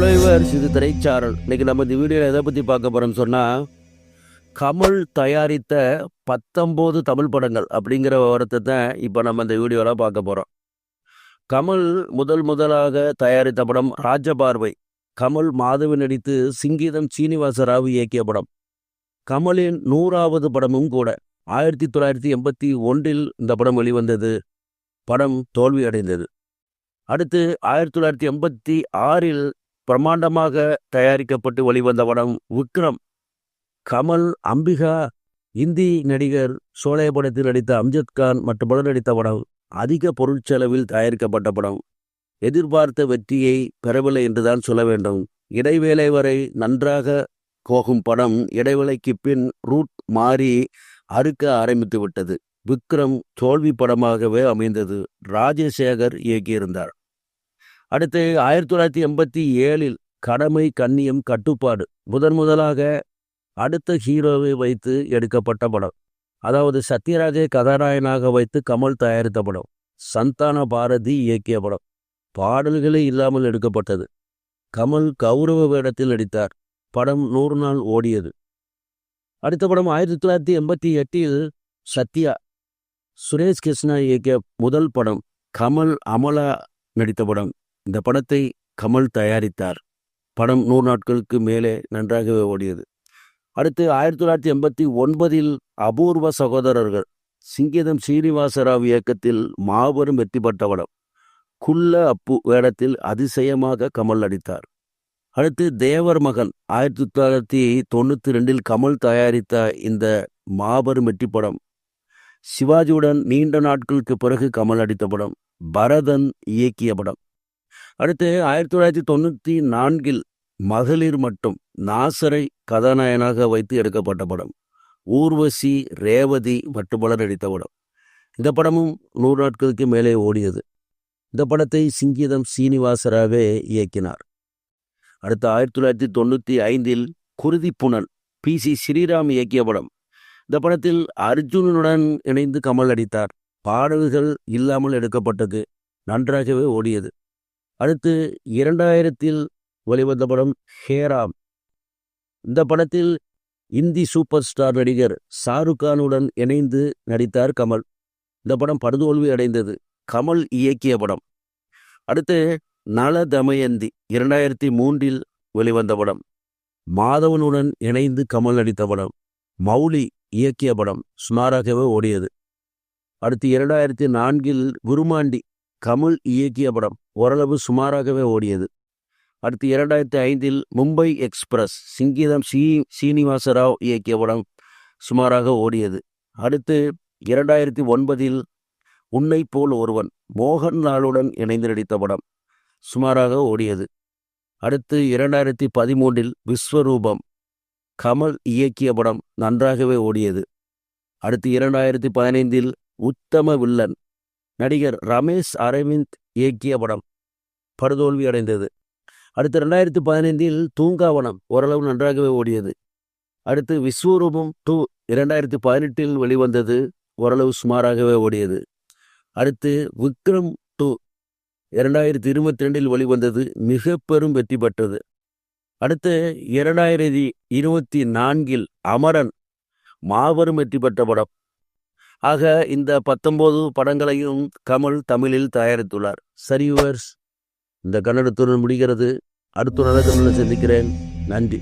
Viewers இது திரைச்சாரல். இன்னைக்கு நம்ம இந்த வீடியோவில் எதை பற்றி பார்க்க போகிறோம்னு சொன்னால் கமல் தயாரித்த பத்தொம்போது தமிழ் படங்கள் அப்படிங்கிற விவரத்தை தான் இப்போ நம்ம இந்த வீடியோவில் பார்க்க போகிறோம் கமல் முதல் முதலாக தயாரித்த படம் ராஜபார்வை. கமல் மாதவி நடித்து சிங்கீதம் சீனிவாச ராவ் இயக்கிய படம். கமலின் நூறாவது படமும் கூட ஆயிரத்தி தொள்ளாயிரத்தி எண்பத்தி ஒன்றில் இந்த படம் வெளிவந்தது. படம் தோல்வி அடைந்தது அடுத்து ஆயிரத்தி தொள்ளாயிரத்தி எண்பத்தி ஆறில் பிரம்மாண்டமாக தயாரிக்கப்பட்டு வெளிவந்த படம் விக்ரம். கமல் அம்பிகா இந்தி நடிகர் சோழைய படத்தில் நடித்த அம்ஜத்கான் மற்றும் பலர் நடித்த படம் அதிக பொருட்செலவில் தயாரிக்கப்பட்ட படம். எதிர்பார்த்த வெற்றியை பெறவில்லை என்றுதான் சொல்ல வேண்டும். இடைவேளை வரை நன்றாக போகும் படம் இடைவேளைக்கு பின் ரூட் மாறி அறுக்க ஆரம்பித்து விட்டது விக்ரம் தோல்வி படமாகவே அமைந்தது. ராஜசேகர் இயக்கியிருந்தார். அடுத்து ஆயிரத்தி தொள்ளாயிரத்தி எண்பத்தி ஏழில் கடமை கண்ணியம் கட்டுப்பாடு முதன் முதலாக அடுத்த ஹீரோவை வைத்து எடுக்கப்பட்ட படம். அதாவது சத்யராஜை கதாநாயகனாக வைத்து கமல் தயாரித்த படம். சந்தான பாரதி இயக்கிய படம். பாடல்களே இல்லாமல் எடுக்கப்பட்டது. கமல் கௌரவ வேடத்தில் நடித்தார். படம் நூறு நாள் ஓடியது. அடுத்த படம் ஆயிரத்தி தொள்ளாயிரத்தி எண்பத்தி எட்டில் சத்யா சுரேஷ் கிருஷ்ணா இயக்கிய முதல் படம் கமல் அமலா நடித்த படம். இந்த படத்தை கமல் தயாரித்தார். படம் நூறு நாட்களுக்கு மேலே நன்றாகவே ஓடியது. அடுத்து ஆயிரத்தி தொள்ளாயிரத்தி எண்பத்தி ஒன்பதில் அபூர்வ சகோதரர்கள் சிங்கீதம் ஸ்ரீனிவாசராவ் இயக்கத்தில் மாபெரும் வெற்றி பெற்ற படம். குள்ள அப்பு வேடத்தில் அதிசயமாக கமல் நடித்தார். அடுத்து தேவர் மகன் ஆயிரத்தி தொள்ளாயிரத்தி தொண்ணூற்றி ரெண்டில் கமல் தயாரித்த இந்த மாபெரும் வெற்றி படம். சிவாஜியுடன் நீண்ட நாட்களுக்கு பிறகு கமல் நடித்த படம் பரதன் இயக்கிய படம். அடுத்து ஆயிரத்தி தொள்ளாயிரத்தி தொண்ணூற்றி நான்கில் மகளிர் மட்டும் நாசரை கதாநாயகனாக வைத்து எடுக்கப்பட்ட படம். ஊர்வசி ரேவதி மற்றும் பலர் நடித்த படம். இந்த படமும் நூறு நாட்களுக்கு மேலே ஓடியது. இந்த படத்தை சிங்கீதம் சீனிவாசராவே இயக்கினார். அடுத்து ஆயிரத்தி தொள்ளாயிரத்தி தொண்ணூற்றி ஐந்தில் குருதி புனல் பி. சி. ஸ்ரீராம் இயக்கிய படம். இந்த படத்தில் அர்ஜுனனுடன் இணைந்து கமல் நடித்தார். பாடல்கள் இல்லாமல் எடுக்கப்பட்டது நன்றாகவே ஓடியது. அடுத்து இரண்டாயிரத்தில் வெளிவந்த படம் ஹேராம். இந்த படத்தில் இந்தி சூப்பர் ஸ்டார் நடிகர் ஷாருக் கானுடன் இணைந்து நடித்தார் கமல். இந்த படம் படுதோல்வி அடைந்தது. கமல் இயக்கிய படம். அடுத்து நல தமயந்தி இரண்டாயிரத்தி மூன்றில் வெளிவந்த படம். மாதவனுடன் இணைந்து கமல் நடித்த படம். மௌலி இயக்கிய படம். சுமாராகவே ஓடியது. அடுத்து இரண்டாயிரத்தி நான்கில் குருமாண்டி கமல் இயக்கிய படம் ஓரளவு சுமாராகவே ஓடியது. அடுத்து இரண்டாயிரத்தி ஐந்தில் மும்பை எக்ஸ்பிரஸ் சிங்கீதம் சி சீனிவாசராவ் இயக்கிய படம் சுமாராக ஓடியது. அடுத்து இரண்டாயிரத்தி ஒன்பதில் உன்னை போல் ஒருவன் மோகன்லாலுடன் இணைந்து நடித்த படம் சுமாராக ஓடியது. அடுத்து இரண்டாயிரத்தி பதிமூன்றில் விஸ்வரூபம் கமல் இயக்கிய படம் நன்றாகவே ஓடியது. அடுத்து இரண்டாயிரத்தி பதினைந்தில் உத்தம வில்லன் நடிகர் ரமேஷ் அரவிந்த் இயக்கிய படம் படுதோல்வி அடைந்தது. அடுத்து ரெண்டாயிரத்தி பதினைந்தில் தூங்காவனம் ஓரளவு நன்றாகவே ஓடியது. அடுத்து விஸ்வரூபம் டூ இரண்டாயிரத்தி பதினெட்டில் வெளிவந்தது ஓரளவு சுமாராகவே ஓடியது. அடுத்து விக்ரம் டூ இரண்டாயிரத்தி இருபத்தி ரெண்டில் வெளிவந்தது மிக பெரும் வெற்றி பெற்றது. அடுத்து இரண்டாயிரத்தி இருபத்தி நான்கில் அமரன் மாபெரும் வெற்றி பெற்ற படம் ஆக இந்த பத்தொன்பது படங்களையும் கமல் தமிழில் தயாரித்துள்ளார். சரிவர்ஸ் இந்த கன்னடத்துடன் முடிகிறது. அடுத்த நல்ல தமிழில் சந்திக்கிறேன். நன்றி.